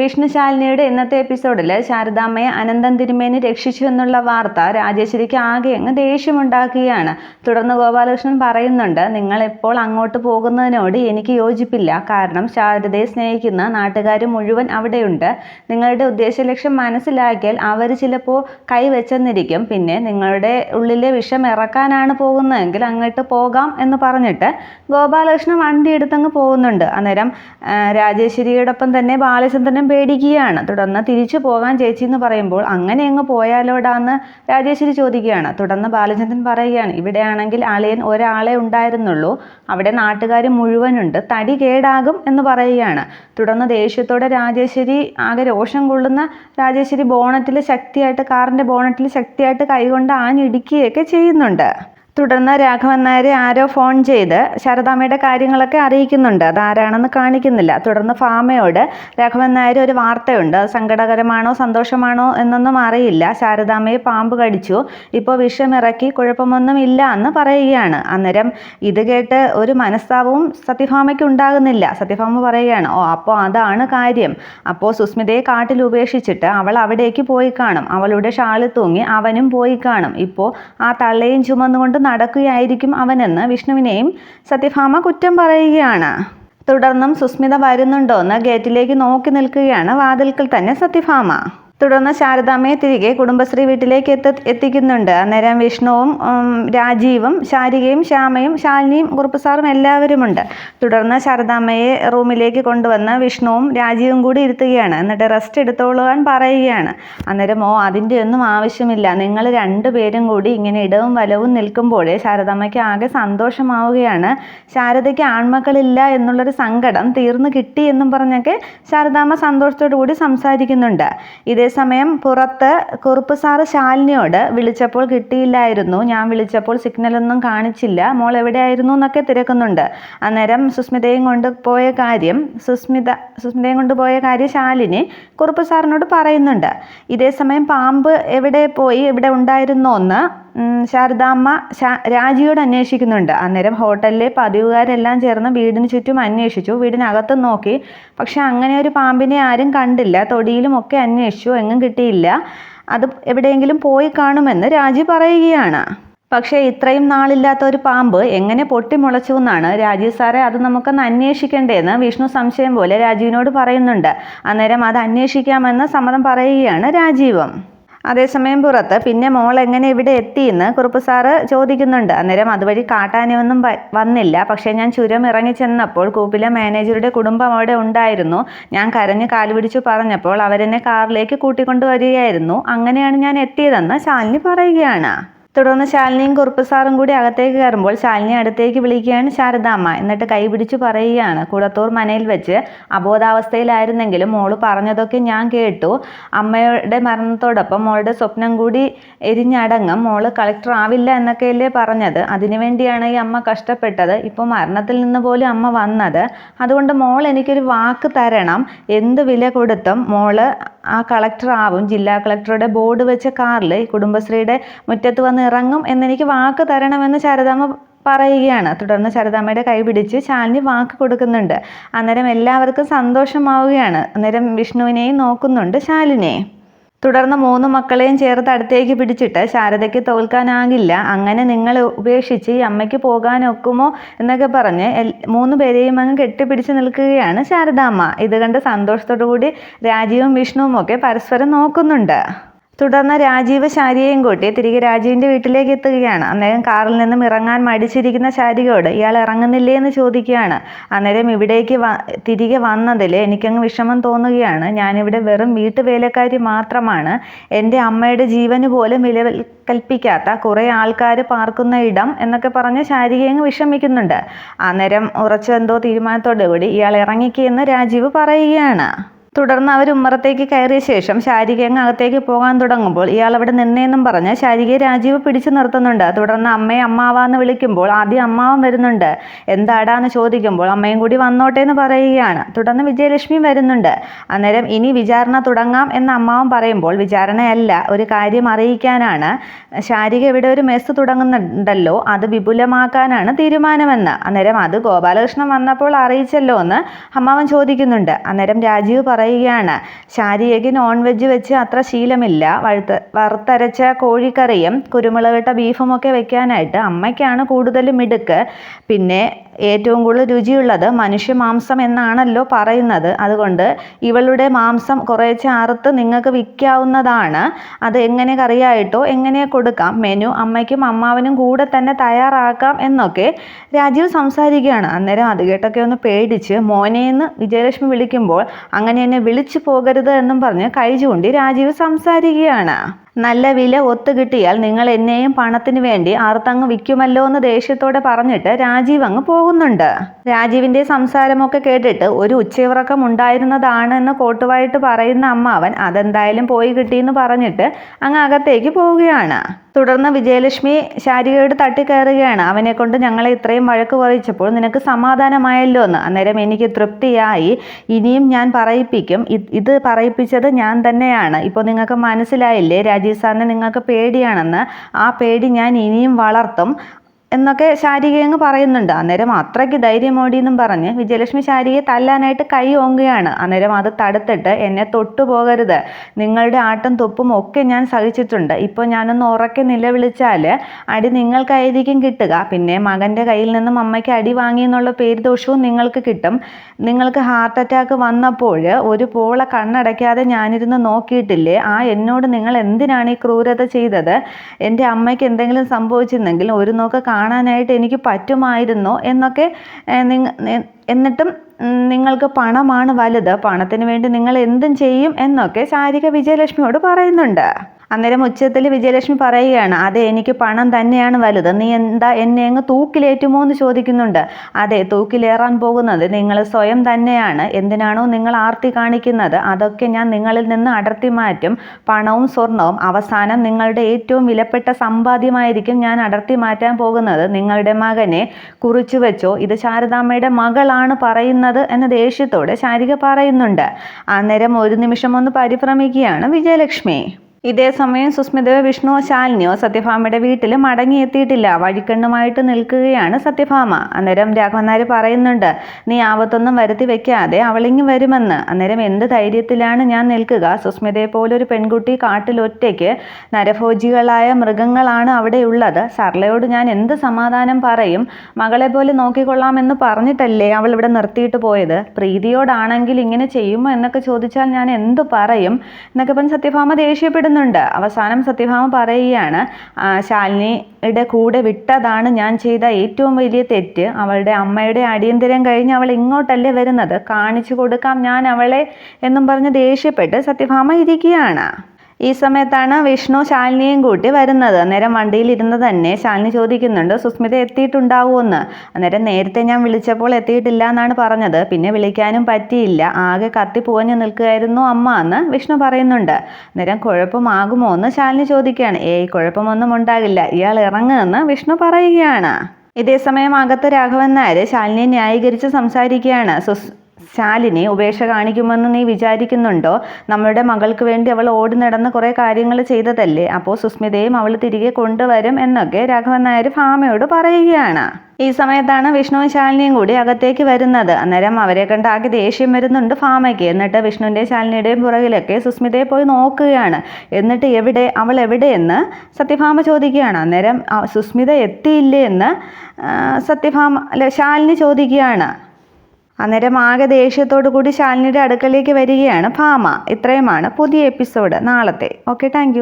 വിഷ്ണുശാലിനിയുടെ ഇന്നത്തെ എപ്പിസോഡിൽ ശാരദാമ്മയെ അനന്തൻ തിരുമേനി രക്ഷിച്ചു എന്നുള്ള വാർത്ത രാജേശ്വരിക്ക് ആകെ അങ്ങ് ദേഷ്യമുണ്ടാക്കുകയാണ്. തുടർന്ന് ഗോപാലകൃഷ്ണൻ പറയുന്നുണ്ട് നിങ്ങൾ ഇപ്പോൾ അങ്ങോട്ട് പോകുന്നതിനോട് എനിക്ക് യോജിപ്പില്ല. കാരണം ശാരദയെ സ്നേഹിക്കുന്ന നാട്ടുകാർ മുഴുവൻ അവിടെയുണ്ട്. നിങ്ങളുടെ ഉദ്ദേശലക്ഷ്യം മനസ്സിലാക്കിയാൽ അവർ ചിലപ്പോൾ കൈവച്ചെന്നിരിക്കും പിന്നെ നിങ്ങളുടെ ഉള്ളിലെ വിഷം ഇറക്കാനാണ് പോകുന്നതെങ്കിൽ അങ്ങോട്ട് പോകാം എന്ന് പറഞ്ഞിട്ട് ഗോപാലകൃഷ്ണൻ വണ്ടി എടുത്തങ്ങ് പോകുന്നുണ്ട്. അന്നേരം രാജേശ്വരിയോടൊപ്പം തന്നെ ബാലചന്ദ്രനും പേടിക്കുകയാണ്. തുടർന്ന് തിരിച്ചു പോകാൻ ചേച്ചി എന്ന് പറയുമ്പോൾ അങ്ങനെ അങ്ങ് പോയാലോടാന്ന് രാജേശ്വരി ചോദിക്കുകയാണ്. തുടർന്ന് ബാലചന്ദ്രൻ പറയുകയാണ് ഇവിടെയാണെങ്കിൽ അളിയൻ ഒരാളെ ഉണ്ടായിരുന്നുള്ളൂ. അവിടെ നാട്ടുകാർ മുഴുവനുണ്ട്. തടി കേടാകും എന്ന് പറയുകയാണ്. തുടർന്ന് ദേഷ്യത്തോടെ രാജേശ്വരി ആകെ രോഷം കൊള്ളുന്ന രാജേശ്വരി ബോണറ്റിൽ ശക്തിയായിട്ട് കാറിന്റെ ബോണറ്റിൽ ശക്തിയായിട്ട് കൈകൊണ്ട് ആഞ്ഞിടിക്കുകയൊക്കെ ചെയ്യുന്നുണ്ട്. തുടർന്ന് രാഘവൻ നായരെ ആരോ ഫോൺ ചെയ്ത് ശാരദാമ്മയുടെ കാര്യങ്ങളൊക്കെ അറിയിക്കുന്നുണ്ട്. അതാരാണെന്ന് കാണിക്കുന്നില്ല. തുടർന്ന് ഫാമയോട് രാഘവൻ നായർ ഒരു വാർത്തയുണ്ട്. സങ്കടകരമാണോ സന്തോഷമാണോ എന്നൊന്നും അറിയില്ല. ശാരദാമ്മയെ പാമ്പ് കടിച്ചു. ഇപ്പോൾ വിഷമിറക്കി കുഴപ്പമൊന്നും ഇല്ല എന്ന് പറയുകയാണ്. അന്നേരം ഇത് കേട്ട് ഒരു മനസ്താപവും സത്യഭാമയ്ക്ക് ഉണ്ടാകുന്നില്ല. സത്യഭാമ പറയുകയാണ് ഓ അപ്പോൾ അതാണ് കാര്യം. അപ്പോൾ സുസ്മിതയെ കാട്ടിൽ ഉപേക്ഷിച്ചിട്ട് അവൾ അവിടേക്ക് പോയി കാണും. അവളുടെ ഷാൾ തൂങ്ങി അവനും പോയി കാണും. ഇപ്പോൾ ആ തള്ളയും ചുമന്നുകൊണ്ട് നടക്കുകയായിരിക്കും അവനെന്ന് വിഷ്ണുവിനെയും സത്യഭാമ കുറ്റം പറയുകയാണ്. തുടർന്നും സുസ്മിത വരുന്നുണ്ടോ എന്ന് ഗേറ്റിലേക്ക് നോക്കി നിൽക്കുകയാണ് വാതിൽക്കൽ തന്നെ സത്യഭാമ. തുടർന്ന് ശാരദാമ്മയെ തിരികെ കുടുംബശ്രീ വീട്ടിലേക്ക് എത്തി എത്തിക്കുന്നുണ്ട്. അന്നേരം വിഷ്ണുവും രാജീവും ശാരികയും ശ്യാമയും ശാലിനിയും കുറുപ്പ് സാറും എല്ലാവരുമുണ്ട്. തുടർന്ന് ശാരദാമ്മയെ റൂമിലേക്ക് കൊണ്ടുവന്ന് വിഷ്ണുവും രാജീവും കൂടി ഇരുത്തുകയാണ്. എന്നിട്ട് റെസ്റ്റ് എടുത്തോളുവാൻ പറയുകയാണ്. അന്നേരം ഓ അതിന്റെ ഒന്നും ആവശ്യമില്ല. നിങ്ങൾ രണ്ടുപേരും കൂടി ഇങ്ങനെ ഇടവും വലവും നിൽക്കുമ്പോഴേ ശാരദാമ്മയ്ക്ക് ആകെ സന്തോഷമാവുകയാണ്. ശാരദയ്ക്ക് ആൺമക്കളില്ല എന്നുള്ളൊരു സങ്കടം തീർന്നു കിട്ടി എന്നും പറഞ്ഞൊക്കെ ശാരദാമ്മ സന്തോഷത്തോടു കൂടി സംസാരിക്കുന്നുണ്ട്. ഇതേ സമയം പുറത്ത് കുറുപ്പ് സാറ് ശാലിനിയോട് വിളിച്ചപ്പോൾ കിട്ടിയില്ലായിരുന്നു. ഞാൻ വിളിച്ചപ്പോൾ സിഗ്നലൊന്നും കാണിച്ചില്ല. മോൾ എവിടെയായിരുന്നു എന്നൊക്കെ തിരക്കുന്നുണ്ട്. അന്നേരം സുസ്മിതയും കൊണ്ട് പോയ കാര്യം സുസ്മിത സുസ്മിതയും കൊണ്ട് പോയ കാര്യം ശാലിനി കുറുപ്പ് സാറിനോട് പറയുന്നുണ്ട്. ഇതേസമയം പാമ്പ് എവിടെ പോയി? എവിടെ ഉണ്ടായിരുന്നോ എന്ന് ശാരദാമ്മ രാജിയോട് അന്വേഷിക്കുന്നുണ്ട്. അന്നേരം ഹോട്ടലിലെ പതിവുകാരെല്ലാം ചേർന്ന് വീടിന് ചുറ്റും അന്വേഷിച്ചു. വീടിനകത്ത് നോക്കി. പക്ഷെ അങ്ങനെ ഒരു പാമ്പിനെ ആരും കണ്ടില്ല. തൊടിയിലും ഒക്കെ അന്വേഷിച്ചു. എങ്ങും കിട്ടിയില്ല. അത് എവിടെയെങ്കിലും പോയി കാണുമെന്ന് രാജി പറയുകയാണ്. പക്ഷേ ഇത്രയും നാളില്ലാത്ത ഒരു പാമ്പ് എങ്ങനെ പൊട്ടിമുളച്ചു എന്നാണ് രാജീവ് സാറെ അത് നമുക്കൊന്ന് അന്വേഷിക്കേണ്ടതെന്ന് വിഷ്ണു സംശയം പോലെ രാജീവിനോട് പറയുന്നുണ്ട്. അന്നേരം അത് അന്വേഷിക്കാമെന്ന് സമ്മതം പറയുകയാണ് രാജീവും. അതേസമയം പുറത്ത് പിന്നെ മോൾ എങ്ങനെ ഇവിടെ എത്തിയെന്ന് കുറുപ്പ് സാറ് ചോദിക്കുന്നുണ്ട്. അന്നേരം അതുവഴി കാട്ടാനൊന്നും വന്നില്ല. പക്ഷേ ഞാൻ ചുരം ഇറങ്ങി ചെന്നപ്പോൾ കൂപ്പിലെ മാനേജറുടെ കുടുംബം അവിടെ ഉണ്ടായിരുന്നു. ഞാൻ കരഞ്ഞ് കാലുപിടിച്ചു പറഞ്ഞപ്പോൾ അവരെന്നെ കാറിലേക്ക് കൂട്ടിക്കൊണ്ടുവരികയായിരുന്നു. അങ്ങനെയാണ് ഞാൻ എത്തിയതെന്ന് ശാലിനി പറയുകയാണ്. തുടർന്ന് ശാലിനിയും കുറുപ്പ് സാറും കൂടി അകത്തേക്ക് കയറുമ്പോൾ ശാലിനി അടുത്തേക്ക് വിളിക്കുകയാണ് ശാരദാമ്മ. എന്നിട്ട് കൈ പിടിച്ചു പറയുകയാണ്. കുളത്തൂർ മനയിൽ വെച്ച് അബോധാവസ്ഥയിലായിരുന്നെങ്കിലും മോൾ പറഞ്ഞതൊക്കെ ഞാൻ കേട്ടു. അമ്മയുടെ മരണത്തോടൊപ്പം മോളുടെ സ്വപ്നം കൂടി എരിഞ്ഞടങ്ങും. മോൾ കളക്ടർ ആവില്ല എന്നൊക്കെയല്ലേ പറഞ്ഞത്. അതിനുവേണ്ടിയാണ് ഈ അമ്മ കഷ്ടപ്പെട്ടത്. ഇപ്പോൾ മരണത്തിൽ നിന്ന് പോലും അമ്മ വന്നത്. അതുകൊണ്ട് മോൾ എനിക്കൊരു വാക്ക് തരണം. എന്ത് വില കൊടുത്തും മോൾ ആ കളക്ടർ ആവും ജില്ലാ കളക്ടറുടെ ബോർഡ് വെച്ച കാറിൽ കുടുംബശ്രീയുടെ മുറ്റത്ത് വന്ന് ഇറങ്ങും എന്നെനിക്ക് വാക്ക് തരണമെന്ന് ശാരദാമ്മ പറയുകയാണ്. തുടർന്ന് ശാരദാമ്മയുടെ കൈ പിടിച്ച് ശാലിനി വാക്ക് കൊടുക്കുന്നുണ്ട്. അന്നേരം എല്ലാവർക്കും സന്തോഷമാവുകയാണ്. അന്നേരം വിഷ്ണുവിനെയും നോക്കുന്നുണ്ട് ശാലിനെ. തുടർന്ന് മൂന്ന് മക്കളെയും ചേർത്ത് അടുത്തേക്ക് പിടിച്ചിട്ട് ശാരദയ്ക്ക് തോൽക്കാനാകില്ല. അങ്ങനെ നിങ്ങൾ ഉപേക്ഷിച്ച് ഈ അമ്മയ്ക്ക് പോകാനൊക്കുമോ എന്നൊക്കെ പറഞ്ഞ് മൂന്ന് പേരെയും അങ്ങ് കെട്ടിപ്പിടിച്ച് നിൽക്കുകയാണ് ശാരദാമ്മ. ഇത് കണ്ട് സന്തോഷത്തോടു കൂടി രാജീവും വിഷ്ണുവും ഒക്കെ പരസ്പരം നോക്കുന്നുണ്ട്. തുടർന്ന് രാജീവ് ശാരിയെയും കൂട്ടി തിരികെ രാജീവിന്റെ വീട്ടിലേക്ക് എത്തുകയാണ്. അന്നേരം കാറിൽ നിന്നും ഇറങ്ങാൻ മടിച്ചിരിക്കുന്ന ശാരികയോട് ഇയാൾ ഇറങ്ങുന്നില്ലേ എന്ന് ചോദിക്കുകയാണ്. അന്നേരം ഇവിടേക്ക് തിരികെ വന്നതിൽ എനിക്കങ്ങ് വിഷമം തോന്നുകയാണ്. ഞാനിവിടെ വെറും വീട്ടുവേലക്കാരി മാത്രമാണ്. എന്റെ അമ്മയുടെ ജീവന് പോലും വില കൽപ്പിക്കാത്ത കുറേ ആൾക്കാർ പാർക്കുന്ന ഇടം എന്നൊക്കെ പറഞ്ഞ് ശാരിക അങ്ങ് വിഷമിക്കുന്നുണ്ട്. അന്നേരം ഉറച്ച എന്തോ കൂടി ഇയാൾ ഇറങ്ങിക്കെന്ന് രാജീവ് പറയുകയാണ്. തുടർന്ന് അവർ ഉമ്മറത്തേക്ക് കയറിയ ശേഷം ശാരിക അങ്ങ് അകത്തേക്ക് പോകാൻ തുടങ്ങുമ്പോൾ ഇയാൾ അവിടെ നിന്നേന്നും പറഞ്ഞ് ശാരികയെ രാജീവ് പിടിച്ചു നിർത്തുന്നുണ്ട്. തുടർന്ന് അമ്മയെ അമ്മാവാന്ന് വിളിക്കുമ്പോൾ ആദ്യം അമ്മാവൻ വരുന്നുണ്ട്. എന്താടാന്ന് ചോദിക്കുമ്പോൾ അമ്മയും കൂടി വന്നോട്ടെ എന്ന് പറയുകയാണ്. തുടർന്ന് വിജയലക്ഷ്മി വരുന്നുണ്ട്. അന്നേരം ഇനി വിചാരണ തുടങ്ങാം എന്ന് അമ്മാവൻ പറയുമ്പോൾ വിചാരണയല്ല ഒരു കാര്യം അറിയിക്കാനാണ്. ശാരിക ഇവിടെ ഒരു മെസ്സ് തുടങ്ങുന്നുണ്ടല്ലോ അത് വിപുലമാക്കാനാണ് തീരുമാനമെന്ന്. അന്നേരം അത് ഗോപാലകൃഷ്ണൻ വന്നപ്പോൾ അറിയിച്ചല്ലോ എന്ന് അമ്മാവൻ ചോദിക്കുന്നുണ്ട്. അന്നേരം രാജീവ് പറയുകയാണ്. ശാരികയ്ക്ക് നോൺ വെജ് വെച്ച് അത്ര ശീലമില്ല. വഴുത്ത വറുത്തരച്ച കോഴിക്കറിയും കുരുമുളകിട്ട ബീഫും ഒക്കെ വെക്കാനായിട്ട് അമ്മയ്ക്കാണ് കൂടുതലും മിടുക്ക്. പിന്നെ ഏറ്റവും കൂടുതൽ രുചിയുള്ളത് മനുഷ്യ മാംസം എന്നാണല്ലോ പറയുന്നത്. അതുകൊണ്ട് ഇവളുടെ മാംസം കുറേ ചാർത്ത് നിങ്ങൾക്ക് വിൽക്കാവുന്നതാണ്. അത് എങ്ങനെ കറിയായിട്ടോ എങ്ങനെ കൊടുക്കാം. മെനു അമ്മയ്ക്കും അമ്മാവനും കൂടെ തന്നെ തയ്യാറാക്കാം എന്നൊക്കെ രാജീവ് സംസാരിക്കുകയാണ്. അന്നേരം അത് കേട്ടൊക്കെ ഒന്ന് പേടിച്ച് മോനേന്ന് വിജയലക്ഷ്മി വിളിക്കുമ്പോൾ അങ്ങനെ എന്നെ വിളിച്ചു പോകരുത് എന്നും പറഞ്ഞ് കൈ ചൂണ്ടി രാജീവ് സംസാരിക്കുകയാണ്. നല്ല വില ഒത്തു കിട്ടിയാൽ നിങ്ങൾ എന്നെയും പണത്തിന് വേണ്ടി ആർത്തങ്ങ് വിൽക്കുമല്ലോ എന്ന് ദേഷ്യത്തോടെ പറഞ്ഞിട്ട് രാജീവ് അങ്ങ് പോകുന്നുണ്ട്. രാജീവിന്റെ സംസാരമൊക്കെ കേട്ടിട്ട് ഒരു ഉച്ചയുറക്കം ഉണ്ടായിരുന്നതാണ് എന്ന് കോട്ടുവായിട്ട് പറയുന്ന അമ്മാവൻ അതെന്തായാലും പോയി കിട്ടിയെന്ന് പറഞ്ഞിട്ട് അങ്ങ് അകത്തേക്ക് പോവുകയാണ്. തുടർന്ന് വിജയലക്ഷ്മി ശാരികയോട് തട്ടിക്കയറുകയാണ്. അവനെ കൊണ്ട് ഞങ്ങളെ ഇത്രയും വഴക്ക് പറയിച്ചപ്പോൾ നിനക്ക് സമാധാനമായല്ലോ എന്ന്. അന്നേരം എനിക്ക് തൃപ്തിയായി. ഇനിയും ഞാൻ പറയിപ്പിക്കും. ഇത് പറയിപ്പിച്ചത് ഞാൻ തന്നെയാണ്. ഇപ്പോൾ നിങ്ങൾക്ക് മനസ്സിലായില്ലേ? രാജീവ് സാറിനെ നിങ്ങൾക്ക് പേടിയാണെന്ന്. ആ പേടി ഞാൻ ഇനിയും വളർത്തും. എന്നൊക്കെ ശാരിക അങ്ങ് പറയുന്നുണ്ട്. അന്നേരം അത്രയ്ക്ക് ധൈര്യമോടി എന്നും പറഞ്ഞ് വിജയലക്ഷ്മി ശാരികയെ തല്ലാനായിട്ട് കൈ ഓങ്ങുകയാണ്. അന്നേരം അത് തടുത്തിട്ട് എന്നെ തൊട്ടു പോകരുത്. നിങ്ങളുടെ ആട്ടും തൊപ്പും ഒക്കെ ഞാൻ സഹിച്ചിട്ടുണ്ട്. ഇപ്പോൾ ഞാനൊന്ന് ഉറക്കെ നിലവിളിച്ചാൽ അടി നിങ്ങൾക്കായിരിക്കും കിട്ടുക. പിന്നെ മകന്റെ കയ്യിൽ നിന്നും അമ്മയ്ക്ക് അടി വാങ്ങി എന്നുള്ള പേര് ദോഷവും നിങ്ങൾക്ക് കിട്ടും. നിങ്ങൾക്ക് ഹാർട്ട് അറ്റാക്ക് വന്നപ്പോൾ ഒരു പോള കണ്ണടയ്ക്കാതെ ഞാനിരുന്ന് നോക്കിയിട്ടില്ലേ? ആ എന്നോട് നിങ്ങൾ എന്തിനാണ് ഈ ക്രൂരത ചെയ്തത്? എന്റെ അമ്മയ്ക്ക് എന്തെങ്കിലും സംഭവിച്ചിരുന്നെങ്കിൽ ഒരു നോക്ക് കാണാനായിട്ട് എനിക്ക് പറ്റുമായിരുന്നോ എന്നൊക്കെ എന്നിട്ടും നിങ്ങൾക്ക് പണമാണ് വലുത്. പണത്തിന് വേണ്ടി നിങ്ങൾ എന്തും ചെയ്യും എന്നൊക്കെ ശാരിക വിജയലക്ഷ്മിയോട് പറയുന്നുണ്ട്. അന്നേരം ഉച്ചത്തിൽ വിജയലക്ഷ്മി പറയുകയാണ് അതെ എനിക്ക് പണം തന്നെയാണ് വലുത്. നീ എന്താ എന്നെ അങ്ങ് തൂക്കിലേറ്റുമോ എന്ന് ചോദിക്കുന്നുണ്ട്. അതെ തൂക്കിലേറാൻ പോകുന്നത് നിങ്ങൾ സ്വയം തന്നെയാണ്. എന്തിനാണോ നിങ്ങൾ ആർത്തി കാണിക്കുന്നത്? അതൊക്കെ ഞാൻ നിങ്ങളിൽ നിന്ന് അടർത്തി മാറ്റും. പണവും സ്വർണവും. അവസാനം നിങ്ങളുടെ ഏറ്റവും വിലപ്പെട്ട സമ്പാദ്യമായിരിക്കും ഞാൻ അടർത്തി മാറ്റാൻ പോകുന്നത്. നിങ്ങളുടെ മകനെ കുറിച്ചു വെച്ചോ? ഇത് ശാരദാമ്മയുടെ മകളാണ് പറയുന്നത് എന്ന ദേഷ്യത്തോടെ ശാരിക പറയുന്നുണ്ട്. അന്നേരം ഒരു നിമിഷം ഒന്ന് പരിഭ്രമിക്കുകയാണ് വിജയലക്ഷ്മി. ഇതേ സമയം സുസ്മിതയോ വിഷ്ണുവോ ശാലിനിയോ സത്യഭാമയുടെ വീട്ടിൽ മടങ്ങിയെത്തിയിട്ടില്ല വഴിക്കണ്ണുമായിട്ട് നിൽക്കുകയാണ് സത്യഭാമ. അന്നേരം രാഘവനാർ പറയുന്നുണ്ട് നീ ആപത്തൊന്നും വരുത്തി വെക്കാതെ അവളിങ്ങി വരുമെന്ന്. അന്നേരം എന്ത് ധൈര്യത്തിലാണ് ഞാൻ നിൽക്കുക? സുസ്മിതയെ പോലൊരു പെൺകുട്ടി കാട്ടിൽ ഒറ്റയ്ക്ക് നരഭോജികളായ മൃഗങ്ങളാണ് അവിടെയുള്ളത്. സർലയോട് ഞാൻ എന്ത് സമാധാനം പറയും? മകളെ പോലെ നോക്കിക്കൊള്ളാമെന്ന് പറഞ്ഞിട്ടല്ലേ അവൾ ഇവിടെ നിർത്തിയിട്ട് പോയത്? പ്രീതിയോടാണെങ്കിൽ ഇങ്ങനെ ചെയ്യുമോ എന്നൊക്കെ ചോദിച്ചാൽ ഞാൻ എന്തു പറയും? എന്നൊക്കെ പറഞ്ഞ് സത്യഭാമ ദേഷ്യപ്പെടുന്നു. ഇഷ്ടപ്പെടുന്നുണ്ട് അവസാനം സത്യഭാമ പറയുകയാണ് ശാലിനിയുടെ കൂടെ വിട്ടതാണ് ഞാൻ ചെയ്ത ഏറ്റവും വലിയ തെറ്റ്. അവളുടെ അമ്മയുടെ അടിയന്തരം കഴിഞ്ഞ് അവൾ ഇങ്ങോട്ടല്ലേ വരുന്നത്? കാണിച്ചു കൊടുക്കാം ഞാൻ അവളെ എന്നും പറഞ്ഞ് ദേഷ്യപ്പെട്ട് സത്യഭാമ ഇരിക്കുകയാണ്. ഈ സമയത്താണ് വിഷ്ണു ശാലിനിയും കൂട്ടി വരുന്നത്. അന്നേരം വണ്ടിയിൽ ഇരുന്ന് തന്നെ ശാലിനി ചോദിക്കുന്നുണ്ട് സുസ്മിത എത്തിയിട്ടുണ്ടാവുമെന്ന് അന്നേരം നേരത്തെ ഞാൻ വിളിച്ചപ്പോൾ എത്തിയിട്ടില്ല എന്നാണ് പറഞ്ഞത്. പിന്നെ വിളിക്കാനും പറ്റിയില്ല. ആകെ കത്തി പുകഞ്ഞു നിൽക്കുകയായിരുന്നു അമ്മ എന്ന് വിഷ്ണു പറയുന്നുണ്ട്. അന്നേരം കുഴപ്പമാകുമോ എന്ന് ശാലിനി ചോദിക്കുകയാണ്. ഏയ് കുഴപ്പമൊന്നും ഉണ്ടാകില്ല. ഇയാൾ ഇറങ്ങുമെന്ന് വിഷ്ണു പറയുകയാണ്. ഇതേസമയം അകത്ത് രാഘവൻ നായർ ശാലിനിയെ ന്യായീകരിച്ച് സംസാരിക്കുകയാണ്. സുസ് ശാലിനി ഉപേക്ഷ കാണിക്കുമെന്ന് നീ വിചാരിക്കുന്നുണ്ടോ? നമ്മുടെ മകൾക്ക് വേണ്ടി അവൾ ഓടി നടന്ന് കുറേ കാര്യങ്ങൾ ചെയ്തതല്ലേ? അപ്പോൾ സുസ്മിതയും അവൾ തിരികെ കൊണ്ടുവരും എന്നൊക്കെ രാഘവൻ നായർ ഭാമയോട് പറയുകയാണ്. ഈ സമയത്താണ് വിഷ്ണുവും ശാലിനിയും കൂടി അകത്തേക്ക് വരുന്നത്. അന്നേരം അവരെ കണ്ട് ദേഷ്യം വരുന്നുണ്ട് ഫാമയ്ക്ക് എന്നിട്ട് വിഷ്ണുവിന്റെയും ശാലിനിയുടെയും പുറകിലൊക്കെ സുസ്മിതയെ പോയി നോക്കുകയാണ്. എന്നിട്ട് എവിടെ അവൾ എവിടെയെന്ന് സത്യഭാമ ചോദിക്കുകയാണ്. അന്നേരം സുസ്മിത എത്തിയില്ലേ എന്ന് സത്യഭാമ ശാലിനി ചോദിക്കുകയാണ്. അന്നേരം ആകെ ദേഷ്യത്തോടു കൂടി ശാലിനിയുടെ അടുക്കലേക്ക് വരികയാണ് ഭാമ. ഇത്രയുമാണ് പുതിയ എപ്പിസോഡ് നാളത്തെ. Okay thank